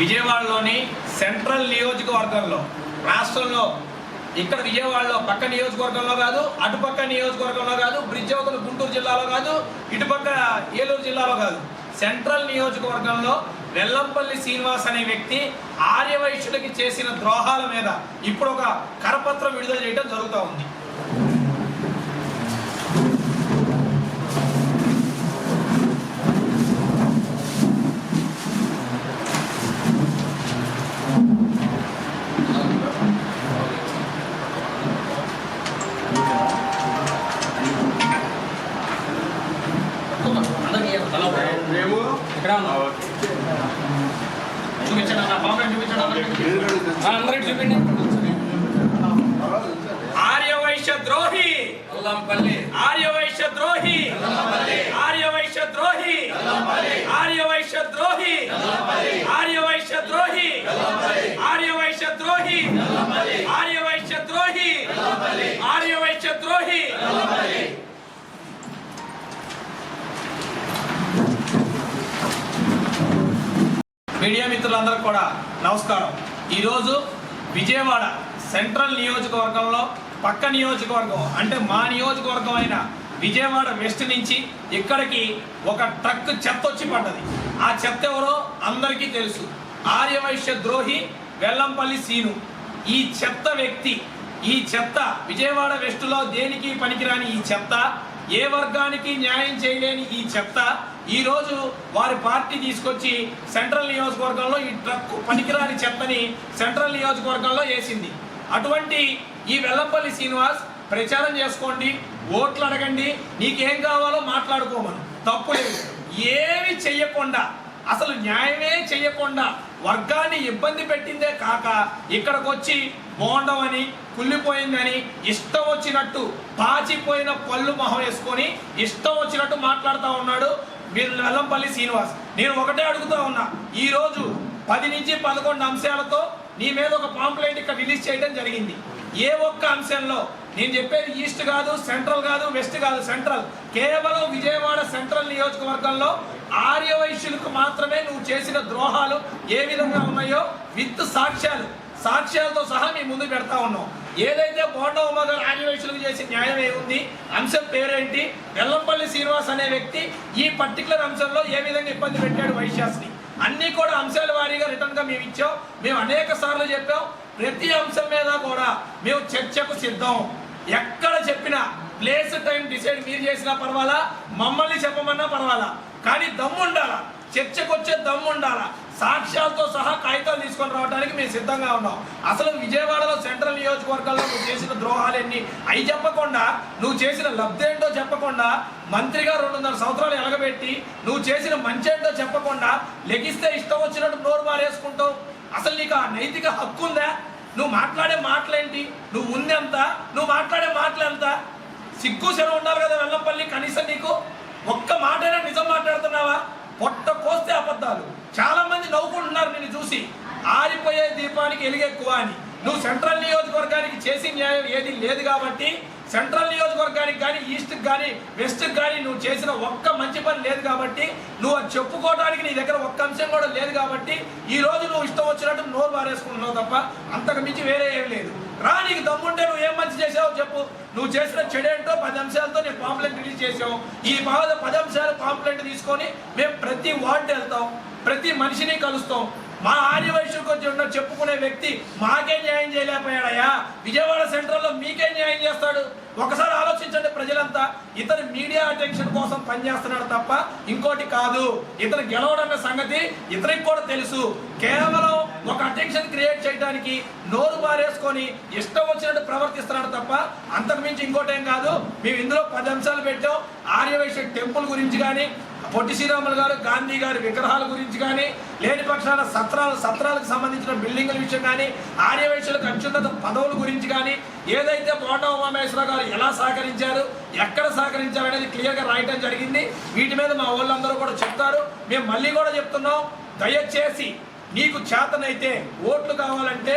విజయవాడలోని సెంట్రల్ నియోజకవర్గంలో రాష్ట్రంలో ఇక్కడ విజయవాడలో పక్క నియోజకవర్గంలో కాదు అటుపక్క నియోజకవర్గంలో కాదు బ్రిడ్జ్ అవతల గుంటూరు జిల్లాలో కాదు ఇటుపక్క ఏలూరు జిల్లాలో కాదు. సెంట్రల్ నియోజకవర్గంలో వెల్లంపల్లి శ్రీనివాస్ అనే వ్యక్తి ఆర్యవైశ్యులకి చేసిన ద్రోహాల మీద ఇప్పుడు ఒక కరపత్రం విడుదల చేయడం జరుగుతూ ఉంది. అందరికీ. చూపిండి ఆర్యవైశ్య ద్రోహి ఆర్యవైశ్య ద్రోహి ఆర్యవైశ్య ద్రోహి ఆర్యవైశ్య ద్రోహి ఆర్యవైశ్య ద్రోహి ఆర్యవైశ్య ద్రోహి ఆర్యవైశ్య ద్రోహి ఆర్యవైశ్య ద్రోహి మీడియా మిత్రులందరికీ కూడా నమస్కారం. ఈరోజు విజయవాడ సెంట్రల్ నియోజకవర్గంలో పక్క నియోజకవర్గం అంటే మా నియోజకవర్గం అయిన విజయవాడ వెస్ట్ నుంచి ఇక్కడికి ఒక ట్రక్ చెత్త వచ్చి పడ్డది. ఆ చెత్త ఎవరో అందరికీ తెలుసు. ఆర్యవైశ్య ద్రోహి వెల్లంపల్లి సీను. ఈ చెత్త వ్యక్తి ఈ చెత్త విజయవాడ వెస్ట్లో దేనికి పనికిరాని ఈ చెత్త? ఏ వర్గానికి న్యాయం చేయలేని ఈ చెత్త? ఈ రోజు వారి పార్టీ తీసుకొచ్చి సెంట్రల్ నియోజకవర్గంలో ఈ ట్రక్ పనికిరాని చెత్తని సెంట్రల్ నియోజకవర్గంలో వేసింది. అటువంటి ఈ వెల్లంపల్లి శ్రీనివాస్ ప్రచారం చేసుకోండి ఓట్లు అడగండి నీకేం కావాలో మాట్లాడుకోమను తప్పు లేదు. ఏమి చెయ్యకుండా అసలు న్యాయమే చెయ్యకుండా వర్గాన్ని ఇబ్బంది పెట్టిందే కాక ఇక్కడికి వచ్చి బోండమని కుళ్ళిపోయిందని ఇష్టం వచ్చినట్టు పాచిపోయిన పళ్ళు మొహం వేసుకొని ఇష్టం వచ్చినట్టు మాట్లాడుతూ ఉన్నాడు వీరు వెల్లంపల్లి శ్రీనివాస్. నేను ఒకటే అడుగుతా ఉన్నా ఈరోజు పది నుంచి పదకొండు అంశాలతో నీ మీద ఒక పాంప్లెట్ ఇక్కడ రిలీజ్ చేయడం జరిగింది. ఏ ఒక్క అంశంలో నేను చెప్పేది ఈస్ట్ కాదు సెంట్రల్ కాదు వెస్ట్ కాదు సెంట్రల్. కేవలం విజయవాడ సెంట్రల్ నియోజకవర్గంలో ఆర్యవైశ్యులకు మాత్రమే నువ్వు చేసిన ద్రోహాలు ఏ విధంగా ఉన్నాయో విత్ సాక్ష్యాలు. సాక్ష్యాలతో సహా మీ ముందు పెడతా ఉన్నాం. ఏదైతే బోండా ఉమ్మ ఆదివేశులకు చేసే న్యాయం ఏముంది? అంశం పేరేంటి? వెల్లంపల్లి శ్రీనివాస్ అనే వ్యక్తి ఈ పర్టికులర్ అంశంలో ఏ విధంగా ఇబ్బంది పెట్టాడు వైశ్యాస్ని? అన్ని కూడా అంశాల వారీగా రిటర్న్గా మేము ఇచ్చాం. మేము అనేక సార్లు చెప్పాం. ప్రతి అంశం మీద కూడా మేము చర్చకు సిద్ధం. ఎక్కడ చెప్పినా ప్లేస్ టైం డిసైడ్ మీరు చేసినా పర్వాలా మమ్మల్ని చెప్పమన్నా పర్వాలా. కానీ దమ్ము ఉండాలా చర్చకు వచ్చే దమ్ము ఉండాలా సాక్ష్యాలతో సహా కాగితాలు తీసుకొని రావడానికి మేము సిద్ధంగా ఉన్నాం. అసలు విజయవాడలో సెంట్రల్ నియోజకవర్గాల్లో నువ్వు చేసిన ద్రోహాలన్నీ అవి చెప్పకుండా నువ్వు చేసిన లబ్ధేంటో చెప్పకుండా మంత్రిగా రెండున్నర సంవత్సరాలు ఎలగబెట్టి నువ్వు చేసిన మంచి ఏంటో చెప్పకుండా లెగిస్తే ఇష్టం వచ్చినట్టు నోరు మారేసుకుంటావు. అసలు నీకు ఆ నైతిక హక్కు ఉందా? నువ్వు మాట్లాడే మాటలేంటి? నువ్వు ఉందెంత నువ్వు మాట్లాడే మాటలు ఎంత? సిగ్గు శరం ఉండాలి కదా వెల్లంపల్లి కనీసం నీకు ఒక్క మాటైనా నిజం మాట్లాడుతున్నావా? పొట్ట కోస్తే అబద్ధాలు. చాలా మంది నవ్వుకుంటున్నారు నిన్ను చూసి. ఆరిపోయే దీపానికి ఎలుగెక్కువ అని. నువ్వు సెంట్రల్ నియోజకవర్గానికి చేసిన న్యాయం ఏది లేదు కాబట్టి సెంట్రల్ నియోజకవర్గానికి కానీ ఈస్ట్కి కానీ వెస్ట్కి కానీ నువ్వు చేసిన ఒక్క మంచి పని లేదు కాబట్టి నువ్వు అది చెప్పుకోవడానికి నీ దగ్గర ఒక్క అంశం కూడా లేదు కాబట్టి ఈ రోజు నువ్వు ఇష్టం వచ్చినట్టు నోరు మారేసుకుంటున్నావు తప్ప అంతకు మించి వేరే ఏం లేదు. రా నీకు దమ్ముంటే నువ్వు ఏం మంచి చేసావో చెప్పు. నువ్వు చేసిన చెడేంటో పది అంశాలతో నేను పాంప్లెంట్ రిలీజ్ చేసావు. ఈ బాధ పది అంశాలు పాంప్లెంట్ తీసుకొని మేము ప్రతి వార్డు వెళ్తాం ప్రతి మనిషిని కలుస్తాం. మా ఆర్యవైశ్యులకు వచ్చి ఉన్న చెప్పుకునే వ్యక్తి మాకే న్యాయం చేయలేకపోయాడయ్యా. విజయవాడ సెంట్రల్లో మీకే న్యాయం చేస్తాడు. ఒకసారి ఆలోచించండి ప్రజలంతా ఇతను మీడియా అటెన్షన్ కోసం పనిచేస్తున్నాడు తప్ప ఇంకోటి కాదు. ఇతను గెలవడన్న సంగతి ఇతనికి కూడా తెలుసు. కేవలం ఒక అటెన్షన్ క్రియేట్ చేయడానికి నోరు మారేసుకొని ఇష్టం వచ్చినట్టు ప్రవర్తిస్తున్నాడు తప్ప అంతకుమించి ఇంకోటేం కాదు. మేము ఇందులో పది అంశాలు పెట్టాం. ఆర్యవైశ్య టెంపుల్ గురించి కానీ పొట్టి శ్రీరాములు గారు గాంధీ గారి విగ్రహాల గురించి కానీ లేని పక్షాల సత్రాల సత్రాలకు సంబంధించిన బిల్డింగుల విషయం కానీ ఆర్యవైశ్యులకు అత్యున్నత పదవుల గురించి కానీ ఏదైతే బోండా ఉమామేశ్వర గారు ఎలా సహకరించారు ఎక్కడ సహకరించారు అనేది క్లియర్గా రాయటం జరిగింది. వీటి మీద మా వాళ్ళందరూ కూడా చెప్తారు. మేము మళ్ళీ కూడా చెప్తున్నాం. దయచేసి నీకు చేతనైతే ఓట్లు కావాలంటే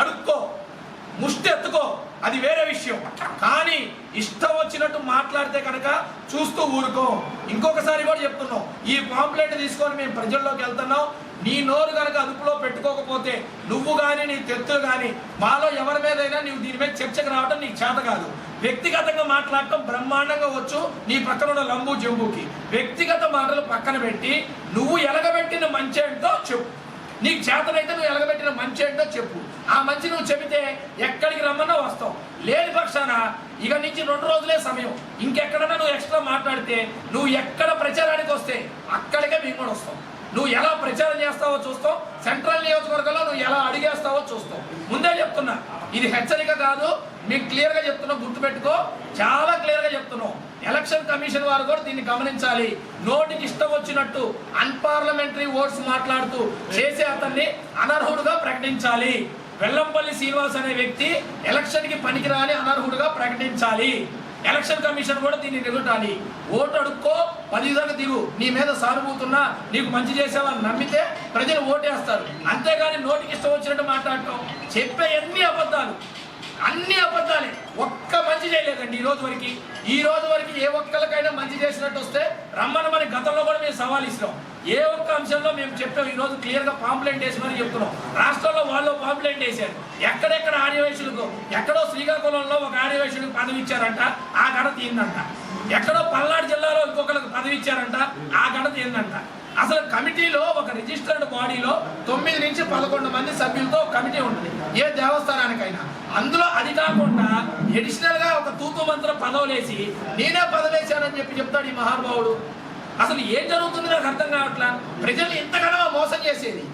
అడుక్కో. ముష్టి ఎత్తుకో. అది వేరే విషయం. కానీ ఇష్టం వచ్చినట్టు మాట్లాడితే కనుక చూస్తూ ఊరుకో. ఇంకొకసారి కూడా చెప్తున్నాం. ఈ పాంప్లెట్ తీసుకొని మేము ప్రజల్లోకి వెళ్తున్నాం. నీ నోరు కనుక అదుపులో పెట్టుకోకపోతే నువ్వు కానీ నీ తెత్తులు కానీ మాలో ఎవరి మీదైనా నువ్వు దీని మీద చర్చకు రావడం నీకు చేత కాదు. వ్యక్తిగతంగా మాట్లాడటం బ్రహ్మాండంగా వచ్చు నీ పక్కన ఉన్న లంబు జంబుకి. వ్యక్తిగత మాటలు పక్కన పెట్టి నువ్వు ఎలగబెట్టిన మంచి ఏంటో చెప్పు. నీకు చేతనైతే నువ్వు ఎలగబెట్టిన మంచి ఏంటో చెప్పు. ఆ మంచి నువ్వు చెబితే ఎక్కడికి రమ్మన్నా వస్తావు. లేని పక్షాన ఇక నుంచి రెండు రోజులే సమయం. ఇంకెక్కడన్నా నువ్వు ఎక్స్ట్రా మాట్లాడితే నువ్వు ఎక్కడ ప్రచారానికి వస్తే అక్కడికే మేము కూడా వస్తాం. నువ్వు ఎలా ప్రచారం చేస్తావో చూస్తావు. సెంట్రల్ నియోజకవర్గంలో నువ్వు ఎలా అడిగేస్తావో చూస్తావు. ముందే చెప్తున్నా. ఇది హెచ్చరిక కాదు. మీకు క్లియర్గా చెప్తున్నావు గుర్తుపెట్టుకో. చాలా క్లియర్గా చెప్తున్నావు. ఎలక్షన్ కమిషన్ వారు కూడా దీన్ని గమనించాలి. నోటికి ఇష్టం వచ్చినట్టు అన్పార్లమెంటరీ ఓట్స్ మాట్లాడుతూ చేసే అతన్ని అనర్హుడుగా ప్రకటించాలి. వెల్లంపల్లి శ్రీనివాస్ అనే వ్యక్తి ఎలక్షన్కి పనికిరాని అనర్హుడుగా ప్రకటించాలి. ఎలక్షన్ కమిషన్ కూడా దీన్ని నిలబెట్టాలి. ఓటు అడుక్కో పది దిగు నీ మీద సానుభూతున్నా నీకు మంచి చేసావని నమ్మితే ప్రజలు ఓటేస్తారు. అంతేగాని నోటికి ఇష్టం వచ్చినట్టు మాట్లాడటం. చెప్పే ఎన్ని అబద్ధాలు. అన్ని అబద్ధాలే. ఒక్క మంచి చేయలేదండి ఈ రోజు వరకు. ఈ రోజు వరకు ఏ ఒక్కరికైనా మంచి చేసినట్టు వస్తే రమ్మని మన గతంలో కూడా మేము సవాల్ ఇస్తున్నాం. ఏ ఒక్క అంశంలో మేము చెప్పాం ఈ రోజు క్లియర్గా పాంప్లెంట్ వేసిమని చెప్తున్నాం. రాష్ట్రంలో వాళ్ళు పాంప్లెంట్ వేశారు. ఎక్కడెక్కడ ఆర్యవేశులకు ఎక్కడో శ్రీకాకుళంలో ఒక ఆర్యవేశుడికి పదవి ఇచ్చారంట ఆ గడ తీయిందంట ఎక్కడో పల్నాడు జిల్లాలో ఇంకొకరికి పదవి ఇచ్చారంట ఆ గడ తీయిందంట అసలు కమిటీలో ఒక రిజిస్టర్డ్ బాడీలో తొమ్మిది నుంచి పదకొండు మంది సభ్యులతో కమిటీ ఉంటుంది. ఏ దేవస్థానానికైనా. అందులో అది కాకుండా అడిషనల్గా ఒక తూతు మంత్రం పదవులేసి నేనే పదవేశానని చెప్పి చెప్తాడు ఈ మహానుభావుడు. అసలు ఏం జరుగుతుంది నాకు అర్థం కావట్లా? ప్రజలు ఇంతగానో మోసం చేసేది?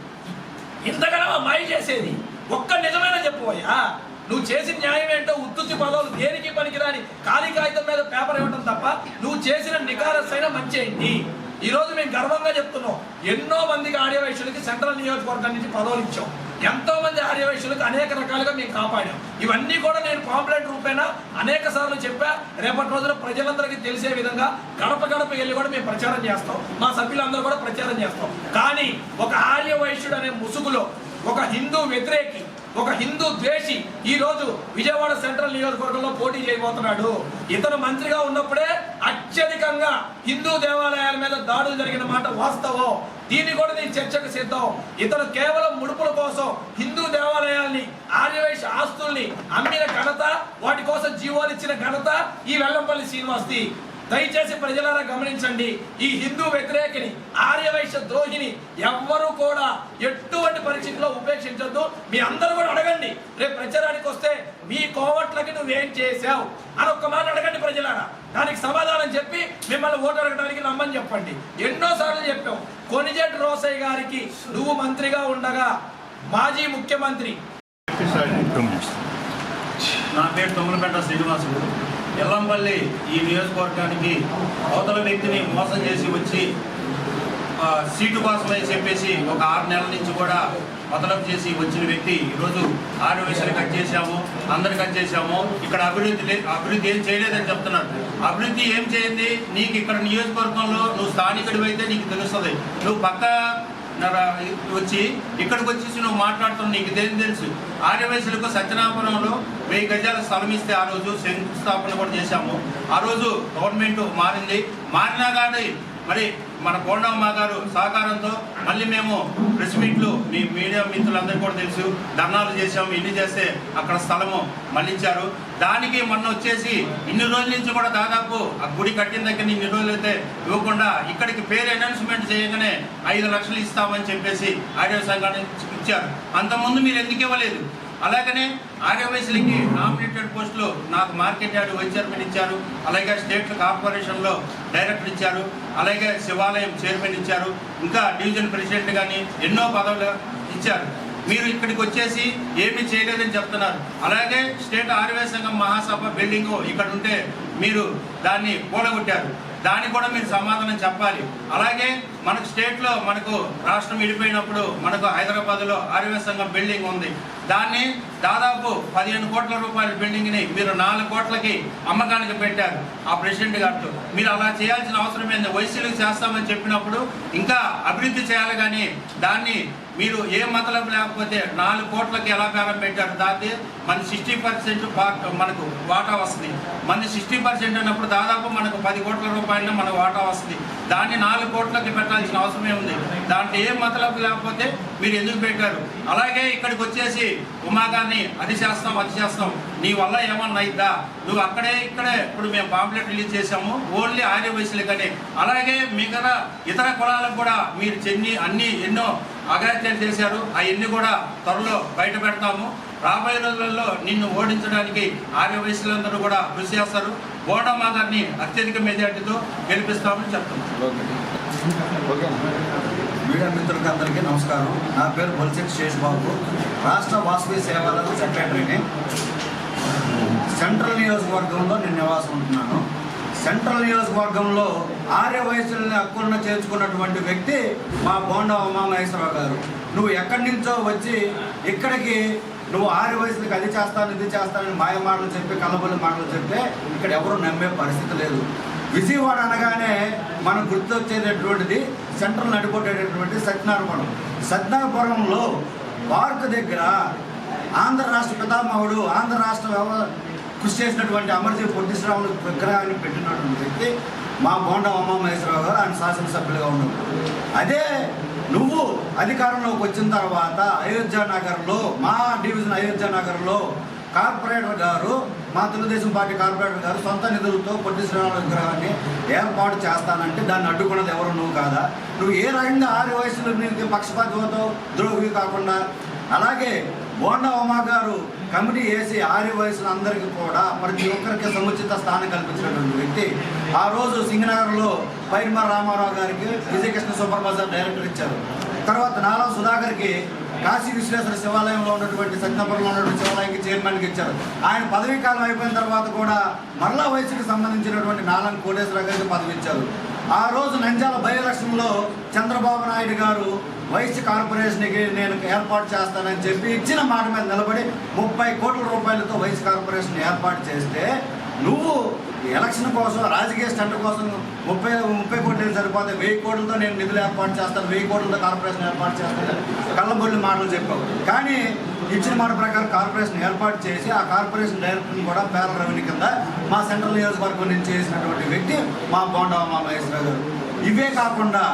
ఇంతగానో మాయ చేసేది? ఒక్క నిజమైన చెప్పుపోయా నువ్వు చేసిన న్యాయం ఏంటో ఉత్తుత్తి పదవులు దేనికి పనికిరాని? ఖాళీ కాగితం మీద పేపర్ ఇవ్వడం తప్ప నువ్వు చేసిన నికారసైన మంచి ఏంటి? ఈరోజు మేము గర్వంగా చెప్తున్నాం. ఎన్నో మందికి ఆర్యవైశ్యులకి సెంట్రల్ నియోజకవర్గం నుంచి పదవులు ఇచ్చాం. ఎంతో మంది ఆర్యవైశ్యులకు అనేక రకాలుగా మేము కాపాడాం. ఇవన్నీ కూడా నేను పాంప్లెట్ రూపేణా అనేక సార్లు చెప్పా. రేపటి రోజున ప్రజలందరికీ తెలిసే విధంగా గడప గడప వెళ్ళి కూడా మేము ప్రచారం చేస్తాం. మా సభ్యులందరూ కూడా ప్రచారం చేస్తాం. కానీ ఒక ఆర్యవైశ్యుడు అనే ముసుగులో ఒక హిందూ వ్యతిరేకి ఒక హిందూ ద్వేషి ఈ రోజు విజయవాడ సెంట్రల్ నియోజకవర్గంలో పోటీ చేయబోతున్నాడు. ఇతను మంత్రిగా ఉన్నప్పుడే అత్యధికంగా హిందూ దేవాలయాల మీద దాడులు జరిగిన మాట వాస్తవం. దీన్ని కూడా నేను చర్చకు సిద్ధం. ఇతను కేవలం ముడుపుల కోసం హిందూ దేవాలయాల్ని ఆర్యవైశ్య ఆస్తుల్ని అమ్మిన ఘనత వాటి కోసం జీవోలు ఇచ్చిన ఘనత ఈ వెల్లంపల్లి శ్రీనివాస్ది. దయచేసి ప్రజలారా గమనించండి ఈ హిందూ వ్యతిరేకిని ఆర్యవైశ్య ద్రోహిని ఎవ్వరూ కూడా ఎటువంటి పరిస్థితిలో ఉపేక్షించొద్దు. మీ అందరూ కూడా అడగండి రేపు ప్రచారానికి వస్తే మీ కోవట్లకి నువ్వేం చేశావు? అని ఒక్క మాట అడగండి ప్రజలారా. దానికి సమాధానం చెప్పి మిమ్మల్ని ఓటు అడగడానికి నమ్మని చెప్పండి. ఎన్నోసార్లు చెప్పాం కొనిజెట్ రోసయ్య గారికి నువ్వు మంత్రిగా ఉండగా మాజీ ముఖ్యమంత్రి నా పేరు తొమ్మలపేట శ్రీనివాసుడు. ఎల్లంపల్లి ఈ నియోజకవర్గానికి అవతల వ్యక్తిని మోసం చేసి వచ్చి సీటు కోసమని చెప్పేసి ఒక ఆరు నెలల నుంచి కూడా మొదలపు చేసి వచ్చిన వ్యక్తి ఈరోజు ఆరు విషయాలు కట్ చేశాము అందరు కట్ చేశాము. ఇక్కడ అభివృద్ధి లేదు అభివృద్ధి ఏం చేయలేదని చెప్తున్నారు అభివృద్ధి ఏం చేయండి? నీకు ఇక్కడ నియోజకవర్గంలో నువ్వు స్థానికుడివైతే అయితే నీకు తెలుస్తుంది. నువ్వు పక్క వచ్చి ఇక్కడికి వచ్చేసి నువ్వు మాట్లాడుతున్నావు నీకు దేని తెలుసు? ఆర్యవయసులకు సత్యనాపురంలో వెయ్యి గజాల స్థలం ఇస్తే ఆ రోజు శంకుస్థాపన కూడా చేశాము. ఆ రోజు గవర్నమెంట్ మారింది. మారినా కానీ మరి మన కోండమ్మ గారు సహకారంతో మళ్ళీ మేము ప్రెస్ మీట్లు మీ మీడియా మిత్రులందరికీ కూడా తెలుసు. ధర్నాలు చేసాము ఇన్ని చేస్తే అక్కడ స్థలము మళ్ళించారు. దానికి మొన్న వచ్చేసి ఇన్ని రోజుల నుంచి కూడా దాదాపు ఆ గుడి కట్టిన దగ్గర ఇన్ని రోజులు అయితే ఇవ్వకుండా ఇక్కడికి పేరు అనౌన్స్మెంట్ చేయగానే ఐదు లక్షలు ఇస్తామని చెప్పేసి ఆడియో సంఘానికి ఇచ్చారు. అంతకుముందు మీరు ఎందుకు ఇవ్వలేదు? అలాగనే ఆర్యవైశ్యులకి నామినేటెడ్ పోస్టులో నాకు మార్కెట్ యార్డ్ వైస్ చైర్మన్ ఇచ్చారు. అలాగే స్టేట్ కార్పొరేషన్లో డైరెక్టర్ ఇచ్చారు. అలాగే శివాలయం చైర్మన్ ఇచ్చారు. ఇంకా డివిజన్ ప్రెసిడెంట్ కానీ ఎన్నో పదవులు ఇచ్చారు. మీరు ఇక్కడికి వచ్చేసి ఏమీ చేయలేదని చెప్తున్నారు. అలాగే స్టేట్ ఆర్వే సంఘం మహాసభ బిల్డింగ్ ఇక్కడ ఉంటే మీరు దాన్ని కూడగొట్టారు. దానికి కూడా మీరు సమాధానం చెప్పాలి. అలాగే మనకు స్టేట్లో మనకు రాష్ట్రం విడిపోయినప్పుడు మనకు హైదరాబాద్లో ఆర్యవై సంఘం బిల్డింగ్ ఉంది. దాన్ని దాదాపు పదిహేను కోట్ల రూపాయల బిల్డింగ్ని మీరు నాలుగు కోట్లకి అమ్మకానికి పెట్టారు ఆ ప్రెసిడెంట్ గారితో. మీరు అలా చేయాల్సిన అవసరం ఏంది? వైసీలకు చేస్తామని చెప్పినప్పుడు ఇంకా అభివృద్ధి చేయాలి కానీ దాన్ని మీరు ఏ మతలం లేకపోతే నాలుగు కోట్లకి ఎలా బేరం పెట్టారు? దాన్ని మన సిక్స్టీ పర్సెంట్ మనకు వాటా వస్తుంది. మన సిక్స్టీ పర్సెంట్ అన్నప్పుడు దాదాపు మనకు పది కోట్ల రూపాయలు మన వాటా వస్తుంది. దాన్ని నాలుగు కోట్లకి పెట్టాల్సిన అవసరమే ఉంది. దాంట్లో ఏం మతలం లేకపోతే మీరు ఎందుకు పెట్టారు? అలాగే ఇక్కడికి వచ్చేసి ఉమాగాన్ని అది చేస్తాం అది చేస్తాం నీ వల్ల ఏమన్నా అయిద్దా? నువ్వు అక్కడే ఇక్కడే. ఇప్పుడు మేము పాంప్లెట్ రిలీజ్ చేసాము ఓన్లీ ఆర్య వయసులకనే అలాగే మిగతా ఇతర కులాలకు కూడా మీరు చెన్ని అన్ని ఎన్నో అగాత్యాలు చేశారు. అవన్నీ కూడా త్వరలో బయట పెడతాము. రాబోయే రోజులలో నిన్ను ఓడించడానికి ఆర్య వయసులందరూ కూడా కృషి చేస్తారు. బోడమ్మ గారిని అత్యధిక మెజార్టీతో గెలిపిస్తామని చెప్తున్నాం. మీడియా మిత్రులకి అందరికీ నమస్కారం. నా పేరు బొలిశెట్టి శేషబాబు రాష్ట్ర వాసవి సేవల సెక్రటరీని సెంట్రల్ నియోజకవర్గంలో నేను నివాసం ఉంటున్నాను. సెంట్రల్ నియోజకవర్గంలో ఆర్య వయసులని హక్కులను చేర్చుకున్నటువంటి వ్యక్తి మా బోండా ఉమామహేశ్వరరావు గారు. నువ్వు ఎక్కడి నుంచో వచ్చి ఇక్కడికి నువ్వు ఆరు వయసులకు అది చేస్తాను ఇది చేస్తానని మాయ మాటలు చెప్పి కళ్ళబొల్లి మాటలు చెప్తే ఇక్కడ ఎవరు నమ్మే పరిస్థితి లేదు. విజయవాడ అనగానే మనం గుర్తొచ్చేటటువంటిది సెంట్రల్ నడిపోయేటటువంటి సత్యనారాయణపురం. సత్యనారాయణపురంలో పార్క్ దగ్గర ఆంధ్ర రాష్ట్ర పితామహుడు ఆంధ్ర రాష్ట్ర కృషి చేసినటువంటి అమర్జీ పొట్టిశ్రాముల విగ్రహాన్ని పెట్టినటువంటి వ్యక్తి మా బోండా ఉమామహేశ్వరరావు గారు. ఆయన శాసనసభ్యులుగా ఉన్నారు అదే నువ్వు అధికారంలోకి వచ్చిన తర్వాత అయోధ్య నగర్లో మా డివిజన్ అయోధ్య నగర్లో కార్పొరేటర్ గారు మా తెలుగుదేశం పార్టీ కార్పొరేటర్ గారు సొంత నిధులతో పొట్టి శ్రీరాముల విగ్రహాన్ని ఏర్పాటు చేస్తానంటే దాన్ని అడ్డుకున్నది ఎవరు నువ్వు కాదా? నువ్వు ఏ రకంగా ఆరు వయసులో నీకు పక్షపాతి ద్రోహి కాకుండా? అలాగే బోండా ఉమా గారు కమిటీ వేసి ఆర్య వయసులు అందరికీ కూడా ప్రతి ఒక్కరికి సముచిత స్థానం కల్పించినటువంటి వ్యక్తి. ఆ రోజు సింగనగర్లో పైర్మ రామారావు గారికి విజయకృష్ణ సూపర్ బజార్ డైరెక్టర్ ఇచ్చారు. తర్వాత నాలా సుధాకర్కి కాశీ విశ్వేశ్వర శివాలయంలో ఉన్నటువంటి సత్యపురంలో ఉన్నటువంటి శివాలయానికి చైర్మన్కి ఇచ్చారు. ఆయన పదవీ కాలం అయిపోయిన తర్వాత కూడా మరలా వయసుకి సంబంధించినటువంటి నాలం కోటేశ్వర గారికి పదవి ఇచ్చారు. ఆ రోజు నంజాల బై ఎలక్షన్లో చంద్రబాబు నాయుడు గారు వైస్ కార్పొరేషన్కి నేను ఏర్పాటు చేస్తానని చెప్పి ఇచ్చిన మాట మీద నిలబడి ముప్పై కోట్ల రూపాయలతో వైస్ కార్పొరేషన్ ఏర్పాటు చేస్తే నువ్వు ఎలక్షన్ కోసం రాజకీయ స్టంట్ కోసం ముప్పై ముప్పై కోట్లు సరిపోతే వెయ్యి కోట్లతో నేను నిధులు ఏర్పాటు చేస్తాను వెయ్యి కోట్లతో కార్పొరేషన్ ఏర్పాటు చేస్తాను కళ్ళబొల్లి మాటలు చెప్పావు. కానీ ఇచ్చిన మాట ప్రకారం కార్పొరేషన్ ఏర్పాటు చేసి ఆ కార్పొరేషన్ డైరెక్టర్ని కూడా పేరల రెవెన్యూ కింద మా సెంట్రల్ నియోజకవర్గం నుంచి చేసినటువంటి వ్యక్తి మా బోండా మా మహేశ్వర గారు. ఇవే కాకుండా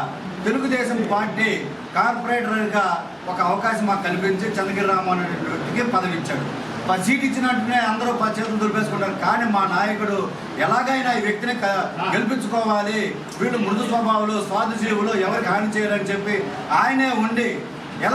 తెలుగుదేశం పార్టీ కార్పొరేటర్గా ఒక అవకాశం మాకు కల్పించి చంద్రగిరి రామన్ అనేటువంటి వ్యక్తికి పదవి ఇచ్చాడు సీట్ ఇచ్చినట్టునే అందరూ చేతులు దులిపేసుకుంటారు. కానీ మా నాయకుడు ఎలాగైనా ఈ వ్యక్తిని గెలిపించుకోవాలి. వీళ్ళు మృదు స్వభావాలు స్వార్థజీవులు ఎవరికి హాని చేయాలని చెప్పి ఆయనే ఉండి